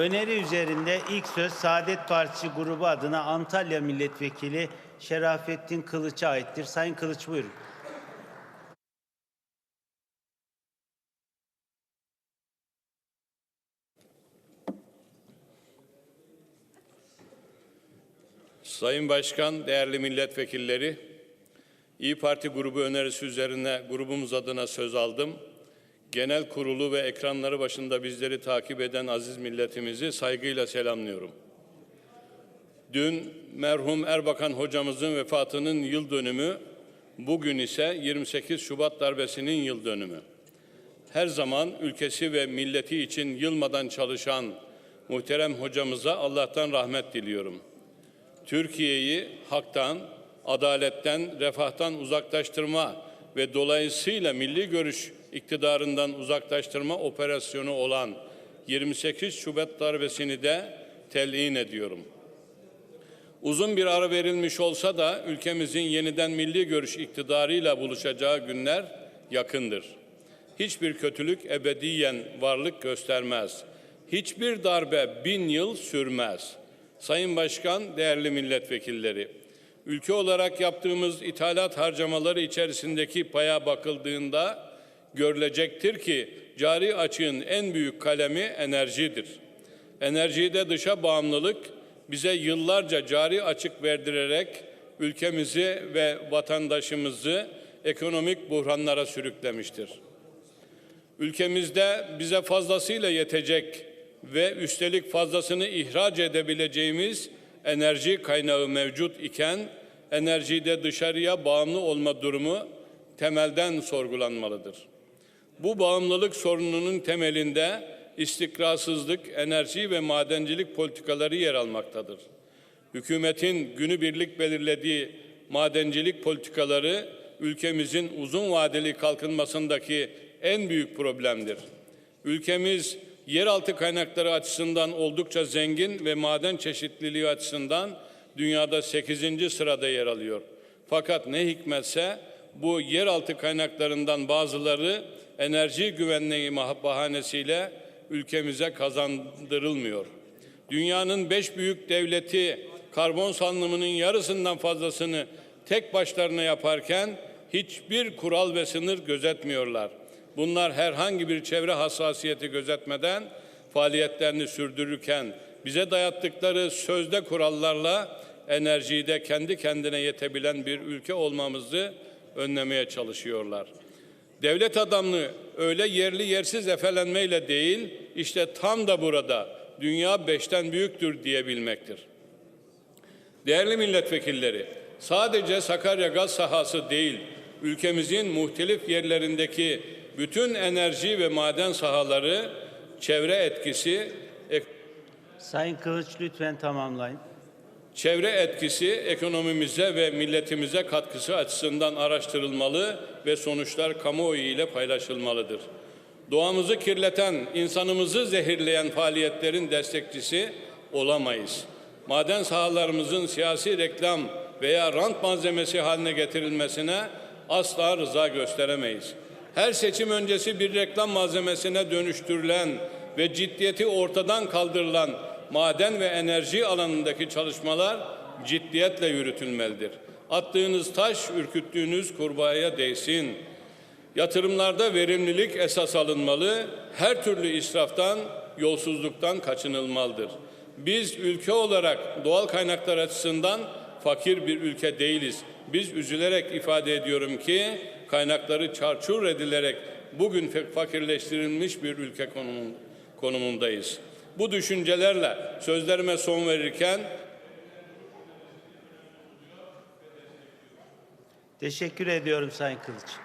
Öneri üzerinde ilk söz Saadet Partisi grubu adına Antalya Milletvekili Şerafettin Kılıç'a aittir. Sayın Kılıç buyurun. Sayın Başkan, değerli milletvekilleri, İyi Parti grubu önerisi üzerine grubumuz adına söz aldım. Genel kurulu ve ekranları başında bizleri takip eden aziz milletimizi saygıyla selamlıyorum. Dün merhum Erbakan hocamızın vefatının yıl dönümü, bugün ise 28 Şubat darbesinin yıl dönümü. Her zaman ülkesi ve milleti için yılmadan çalışan muhterem hocamıza Allah'tan rahmet diliyorum. Türkiye'yi haktan, adaletten, refahtan uzaklaştırma ve dolayısıyla milli görüş iktidarından uzaklaştırma operasyonu olan 28 Şubat darbesini de telin ediyorum. Uzun bir ara verilmiş olsa da ülkemizin yeniden milli görüş iktidarıyla buluşacağı günler yakındır. Hiçbir kötülük ebediyen varlık göstermez. Hiçbir darbe bin yıl sürmez. Sayın Başkan, değerli milletvekilleri, ülke olarak yaptığımız ithalat harcamaları içerisindeki paya bakıldığında görülecektir ki cari açığın en büyük kalemi enerjidir. Enerjide dışa bağımlılık bize yıllarca cari açık verdirerek ülkemizi ve vatandaşımızı ekonomik buhranlara sürüklemiştir. Ülkemizde bize fazlasıyla yetecek ve üstelik fazlasını ihraç edebileceğimiz enerji kaynağı mevcut iken enerjide dışarıya bağımlı olma durumu temelden sorgulanmalıdır. Bu bağımlılık sorununun temelinde istikrarsızlık, enerji ve madencilik politikaları yer almaktadır. Hükümetin günübirlik belirlediği madencilik politikaları ülkemizin uzun vadeli kalkınmasındaki en büyük problemdir. Ülkemiz yeraltı kaynakları açısından oldukça zengin ve maden çeşitliliği açısından dünyada 8. sırada yer alıyor. Fakat ne hikmetse bu yeraltı kaynaklarından bazıları enerji güvenliği bahanesiyle ülkemize kazandırılmıyor. Dünyanın beş büyük devleti karbon salınımının yarısından fazlasını tek başlarına yaparken hiçbir kural ve sınır gözetmiyorlar. Bunlar herhangi bir çevre hassasiyeti gözetmeden faaliyetlerini sürdürürken bize dayattıkları sözde kurallarla enerjiyi de kendi kendine yetebilen bir ülke olmamızı önlemeye çalışıyorlar. Devlet adamlığı öyle yerli yersiz efelenmeyle değil, işte tam da burada dünya beşten büyüktür diyebilmektir. Değerli milletvekilleri, sadece Sakarya gaz sahası değil, ülkemizin muhtelif yerlerindeki bütün enerji ve maden sahaları çevre etkisi, Sayın Kılıç lütfen tamamlayın. Çevre etkisi ekonomimize ve milletimize katkısı açısından araştırılmalı ve sonuçlar kamuoyu ile paylaşılmalıdır. Doğamızı kirleten, insanımızı zehirleyen faaliyetlerin destekçisi olamayız. Maden sahalarımızın siyasi reklam veya rant malzemesi haline getirilmesine asla rıza gösteremeyiz. Her seçim öncesi bir reklam malzemesine dönüştürülen ve ciddiyeti ortadan kaldırılan maden ve enerji alanındaki çalışmalar ciddiyetle yürütülmelidir. Attığınız taş ürküttüğünüz kurbağaya değsin. Yatırımlarda verimlilik esas alınmalı, her türlü israftan, yolsuzluktan kaçınılmalıdır. Biz ülke olarak doğal kaynaklar açısından fakir bir ülke değiliz. Biz üzülerek ifade ediyorum ki kaynakları çarçur edilerek bugün fakirleştirilmiş bir ülke konumun- konumundayız. Bu düşüncelerle sözlerime son verirken Teşekkür ediyorum Sayın Kılıç.